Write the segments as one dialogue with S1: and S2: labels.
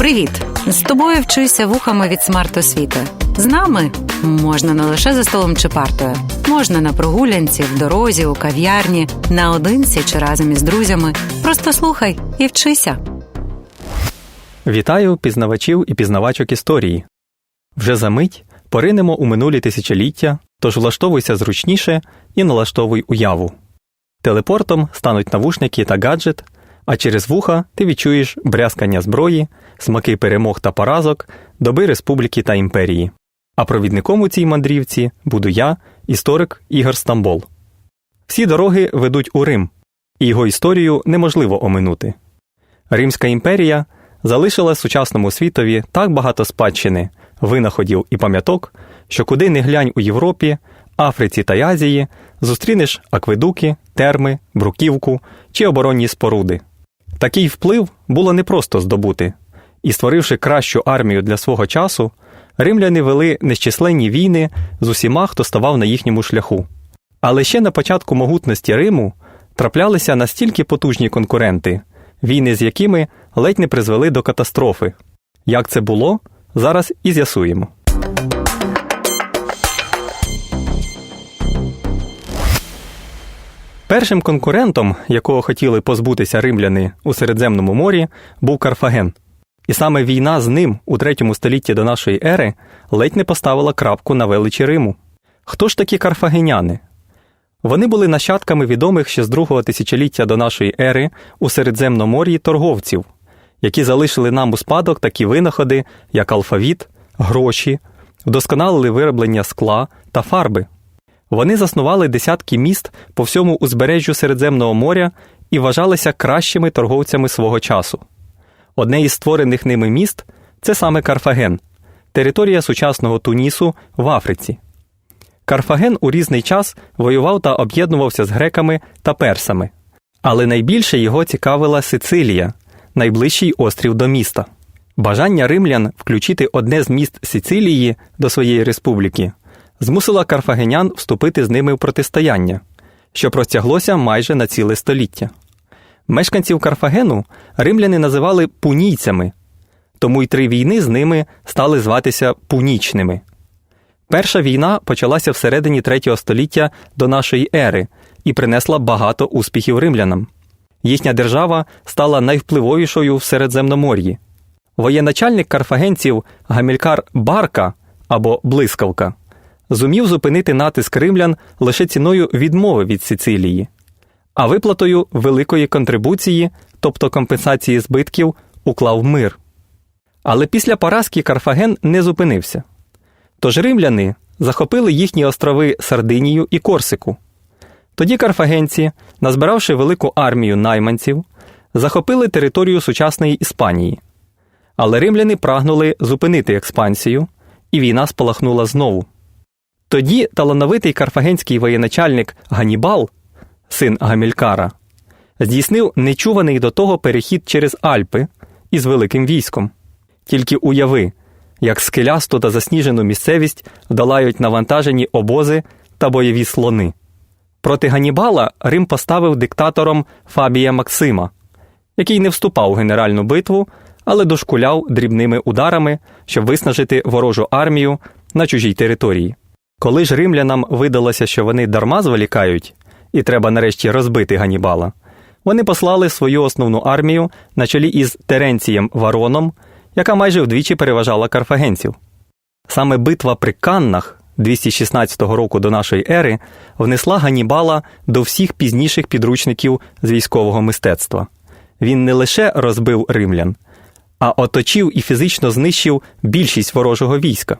S1: Привіт! З тобою вчуся вухами від смарт-освіти. З нами можна не лише за столом чи партою, можна на прогулянці, в дорозі, у кав'ярні, наодинці чи разом із друзями. Просто слухай і вчися.
S2: Вітаю пізнавачів і пізнавачок історії. Вже за мить поринемо у минулі тисячоліття, тож влаштовуйся зручніше і налаштовуй уяву. Телепортом стануть навушники та гаджет, а через вуха ти відчуєш брязкання зброї, смаки перемог та поразок, доби республіки та імперії. А провідником у цій мандрівці буду я, історик Ігор Стамбол. Всі дороги ведуть у Рим, і його історію неможливо оминути. Римська імперія залишила сучасному світові так багато спадщини, винаходів і пам'яток, що куди не глянь у Європі, Африці та Азії зустрінеш акведуки, терми, бруківку чи оборонні споруди. Такий вплив було непросто здобути, і, створивши кращу армію для свого часу, римляни вели нещисленні війни з усіма, хто ставав на їхньому шляху. Але ще на початку могутності Риму траплялися настільки потужні конкуренти, війни з якими ледь не призвели до катастрофи. Як це було, зараз і з'ясуємо. Першим конкурентом, якого хотіли позбутися римляни у Середземному морі, був Карфаген. І саме війна з ним у третьому столітті до нашої ери ледь не поставила крапку на величі Риму. Хто ж такі карфагеняни? Вони були нащадками відомих ще з другого тисячоліття до нашої ери у Середземномор'ї торговців, які залишили нам у спадок такі винаходи, як алфавіт, гроші, вдосконалили вироблення скла та фарби. Вони заснували десятки міст по всьому узбережжю Середземного моря і вважалися кращими торговцями свого часу. Одне із створених ними міст це саме Карфаген, територія сучасного Тунісу в Африці. Карфаген у різний час воював та об'єднувався з греками та персами, але найбільше його цікавила Сицилія, найближчий острів до міста. Бажання римлян включити одне з міст Сицилії до своєї республіки змусила карфагенян вступити з ними в протистояння, що простяглося майже на ціле століття. Мешканців Карфагену римляни називали пунійцями, тому й три війни з ними стали зватися пунічними. Перша війна почалася всередині третього століття до нашої ери і принесла багато успіхів римлянам. Їхня держава стала найвпливовішою в Середземномор'ї. Воєначальник карфагенців Гамількар Барка або Блискавка зумів зупинити натиск римлян лише ціною відмови від Сицилії, а виплатою великої контрибуції, тобто компенсації збитків, уклав мир. Але після поразки Карфаген не зупинився. Тож римляни захопили їхні острови Сардинію і Корсику. Тоді карфагенці, назбиравши велику армію найманців, захопили територію сучасної Іспанії. Але римляни прагнули зупинити експансію, і війна спалахнула знову. Тоді талановитий карфагенський воєначальник Ганібал, син Гамількара, здійснив нечуваний до того перехід через Альпи із великим військом. Тільки уяви, як скелясту та засніжену місцевість долають навантажені обози та бойові слони. Проти Ганібала Рим поставив диктатором Фабія Максима, який не вступав у генеральну битву, але дошкуляв дрібними ударами, щоб виснажити ворожу армію на чужій території. Коли ж римлянам видалося, що вони дарма зволікають, і треба нарешті розбити Ганібала, вони послали свою основну армію на чолі із Теренцієм Вароном, яка майже вдвічі переважала карфагенців. Саме битва при Каннах 216 року до нашої ери внесла Ганібала до всіх пізніших підручників з військового мистецтва. Він не лише розбив римлян, а оточив і фізично знищив більшість ворожого війська.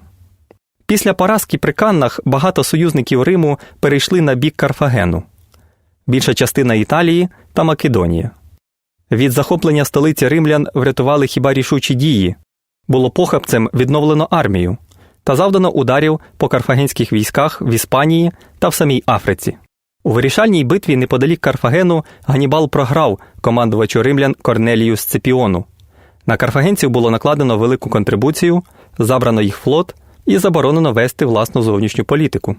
S2: Після поразки при Каннах багато союзників Риму перейшли на бік Карфагену, більша частина Італії та Македонія. Від захоплення столиці римлян врятували хіба рішучі дії, було похабцем відновлено армію та завдано ударів по карфагенських військах в Іспанії та в самій Африці. У вирішальній битві неподалік Карфагену Ганібал програв командувачу римлян Корнелію Сципіону. На карфагенців було накладено велику контрибуцію, забрано їх флот і заборонено вести власну зовнішню політику.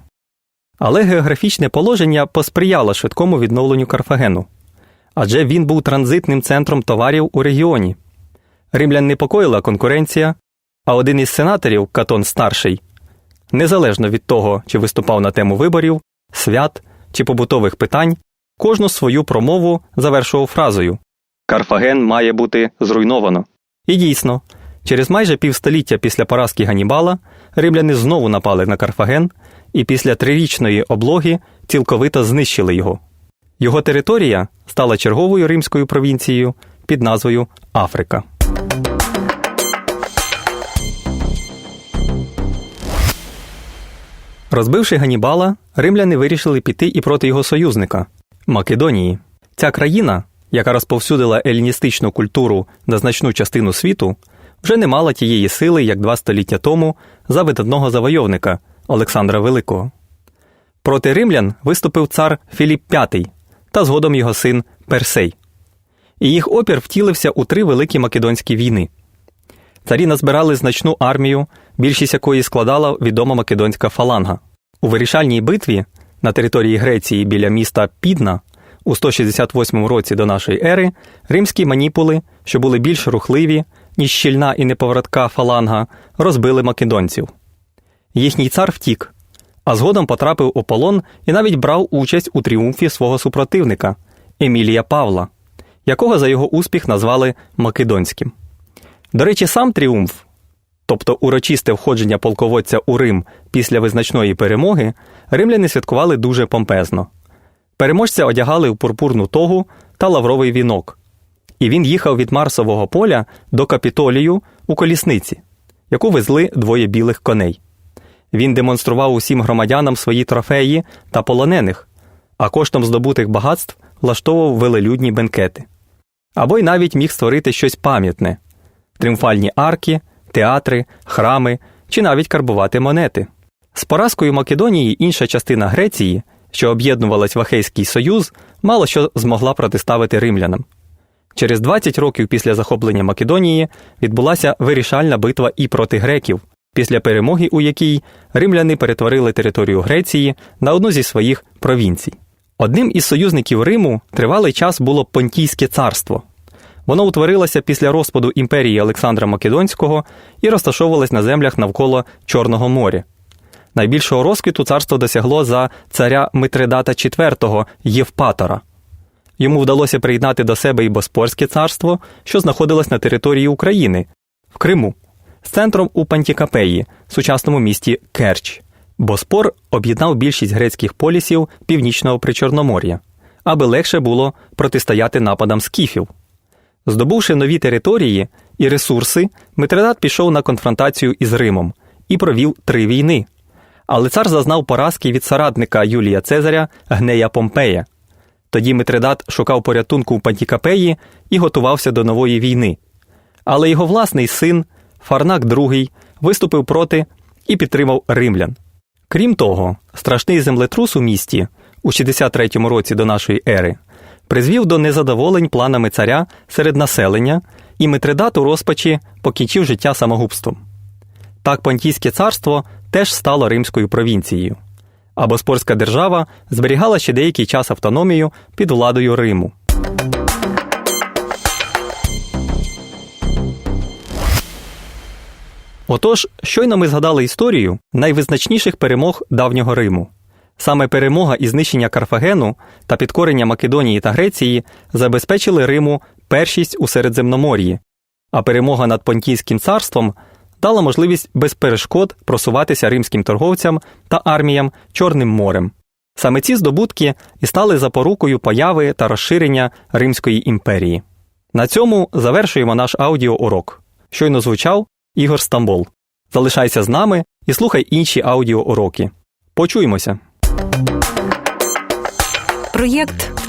S2: Але географічне положення посприяло швидкому відновленню Карфагену адже він був транзитним центром товарів у регіоні. Римлян непокоїла конкуренція, а один із сенаторів, Катон Старший, незалежно від того, чи виступав на тему виборів, свят чи побутових питань, кожну свою промову завершував фразою Карфаген має бути зруйновано. І дійсно, через майже півстоліття після поразки Ганібала римляни знову напали на Карфаген і після трирічної облоги цілковито знищили його. Його територія стала черговою римською провінцією під назвою Африка. Розбивши Ганібала, римляни вирішили піти і проти його союзника Македонії. Ця країна, яка розповсюдила еліністичну культуру на значну частину світу, вже не мала тієї сили, як два століття тому за видатного завойовника Олександра Великого. Проти римлян виступив цар Філіп V та згодом його син Персей. І їх опір втілився у три великі македонські війни. Царі назбирали значну армію, більшість якої складала відома македонська фаланга. У вирішальній битві на території Греції біля міста Підна у 168 році до нашої ери римські маніпули, що були більш рухливі, ніж щільна і неповоротка фаланга, розбили македонців. Їхній цар втік, а згодом потрапив у полон і навіть брав участь у тріумфі свого супротивника Емілія Павла, якого за його успіх назвали Македонським. До речі, сам тріумф, тобто урочисте входження полководця у Рим після визначної перемоги, римляни святкували дуже помпезно. Переможця одягали в пурпурну тогу та лавровий вінок, і він їхав від Марсового поля до Капітолію у колісниці, яку везли двоє білих коней. Він демонстрував усім громадянам свої трофеї та полонених, а коштом здобутих багатств влаштовував велелюдні бенкети. Або й навіть міг створити щось пам'ятне тріумфальні арки, театри, храми чи навіть карбувати монети. З поразкою Македонії інша частина Греції, що об'єднувалась в Ахейський Союз, мало що змогла протиставити римлянам. Через 20 років після захоплення Македонії відбулася вирішальна битва і проти греків, після перемоги у якій римляни перетворили територію Греції на одну зі своїх провінцій. Одним із союзників Риму тривалий час було Понтійське царство. Воно утворилося після розпаду імперії Олександра Македонського і розташовувалось на землях навколо Чорного моря. Найбільшого розквіту царство досягло за царя Митридата IV Євпатора. Йому вдалося приєднати до себе і Боспорське царство, що знаходилось на території України, в Криму, з центром у Пантікапеї, сучасному місті Керч. Боспор об'єднав більшість грецьких полісів північного причорномор'я, аби легше було протистояти нападам скіфів. Здобувши нові території і ресурси, Митридат пішов на конфронтацію із Римом і провів три війни. Але цар зазнав поразки від соратника Юлія Цезаря Гнея Помпея. Тоді Митридат шукав порятунку в Пантікапеї і готувався до нової війни. Але його власний син, Фарнак II, виступив проти і підтримав римлян. Крім того, страшний землетрус у місті у 63 році до нашої ери призвів до незадоволень планами царя серед населення, і Митридат у розпачі покінчив життя самогубством. Так Понтійське царство теж стало римською провінцією, а Боспорська держава зберігала ще деякий час автономію під владою Риму. Отож, щойно ми згадали історію найвизначніших перемог давнього Риму. Саме перемога і знищення Карфагену та підкорення Македонії та Греції забезпечили Риму першість у Середземномор'ї, а перемога над Понтійським царством дала можливість без перешкод просуватися римським торговцям та арміям Чорним морем. Саме ці здобутки і стали запорукою появи та розширення Римської імперії. На цьому завершуємо наш аудіоурок. Щойно звучав Ігор Стамбол. Залишайся з нами і слухай інші аудіоуроки. Почуємося!
S1: Проєкт